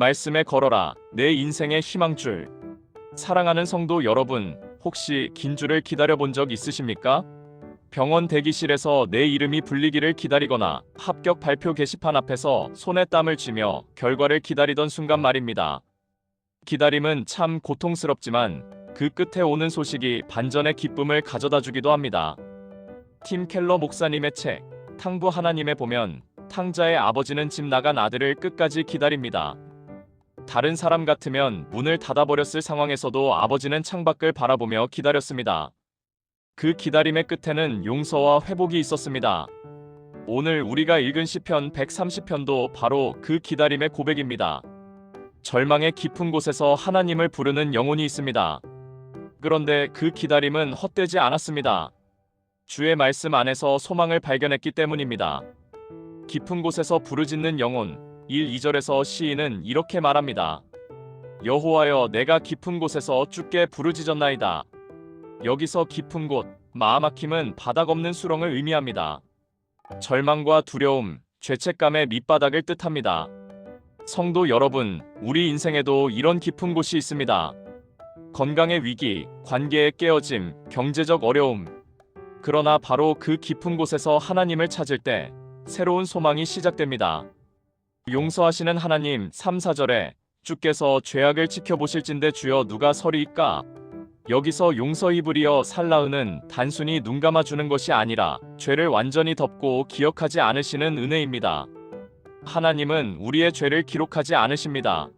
말씀에 걸어라 내 인생의 희망줄. 사랑하는 성도 여러분, 혹시 긴 줄을 기다려 본 적 있으십니까? 병원 대기실에서 내 이름이 불리기를 기다리거나 합격 발표 게시판 앞에서 손에 땀을 쥐며 결과를 기다리던 순간 말입니다. 기다림은 참 고통스럽지만 그 끝에 오는 소식이 반전의 기쁨을 가져다 주기도 합니다. 팀 켈러 목사님의 책 탕부 하나님에 보면 탕자의 아버지는 집 나간 아들을 끝까지 기다립니다. 다른 사람 같으면 문을 닫아버렸을 상황에서도 아버지는 창밖을 바라보며 기다렸습니다. 그 기다림의 끝에는 용서와 회복이 있었습니다. 오늘 우리가 읽은 시편 130편도 바로 그 기다림의 고백입니다. 절망의 깊은 곳에서 하나님을 부르는 영혼이 있습니다. 그런데 그 기다림은 헛되지 않았습니다. 주의 말씀 안에서 소망을 발견했기 때문입니다. 깊은 곳에서 부르짖는 영혼 1, 2절에서 시인은 이렇게 말합니다. 여호와여 내가 깊은 곳에서 주께 부르짖었나이다. 여기서 깊은 곳, 마아막힘은 바닥 없는 수렁을 의미합니다. 절망과 두려움, 죄책감의 밑바닥을 뜻합니다. 성도 여러분, 우리 인생에도 이런 깊은 곳이 있습니다. 건강의 위기, 관계의 깨어짐, 경제적 어려움. 그러나 바로 그 깊은 곳에서 하나님을 찾을 때 새로운 소망이 시작됩니다. 용서하시는 하나님 3, 4절에 주께서 죄악을 지켜보실진대 주여 누가 서리이까? 여기서 용서 이브리어 살라은은 단순히 눈 감아주는 것이 아니라 죄를 완전히 덮고 기억하지 않으시는 은혜입니다. 하나님은 우리의 죄를 기록하지 않으십니다.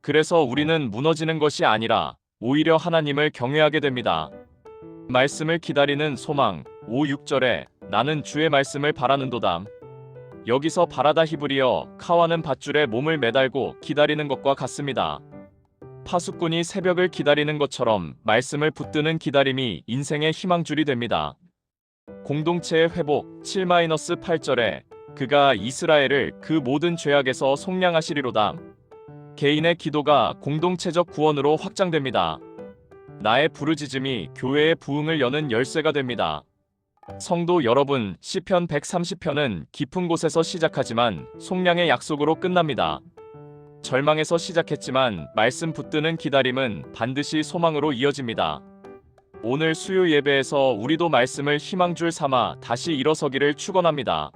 그래서 우리는 무너지는 것이 아니라 오히려 하나님을 경외하게 됩니다. 말씀을 기다리는 소망 5, 6절에 나는 주의 말씀을 바라는도다. 여기서 바라다 히브리어 카와는 밧줄에 몸을 매달고 기다리는 것과 같습니다. 파수꾼이 새벽을 기다리는 것처럼 말씀을 붙드는 기다림이 인생의 희망줄이 됩니다. 공동체의 회복 7-8절에 그가 이스라엘을 그 모든 죄악에서 속량하시리로다. 개인의 기도가 공동체적 구원으로 확장됩니다. 나의 부르짖음이 교회의 부흥을 여는 열쇠가 됩니다. 성도 여러분, 시편 130편은 깊은 곳에서 시작하지만 속량의 약속으로 끝납니다. 절망에서 시작했지만 말씀 붙드는 기다림은 반드시 소망으로 이어집니다. 오늘 수요 예배에서 우리도 말씀을 희망줄 삼아 다시 일어서기를 축원합니다.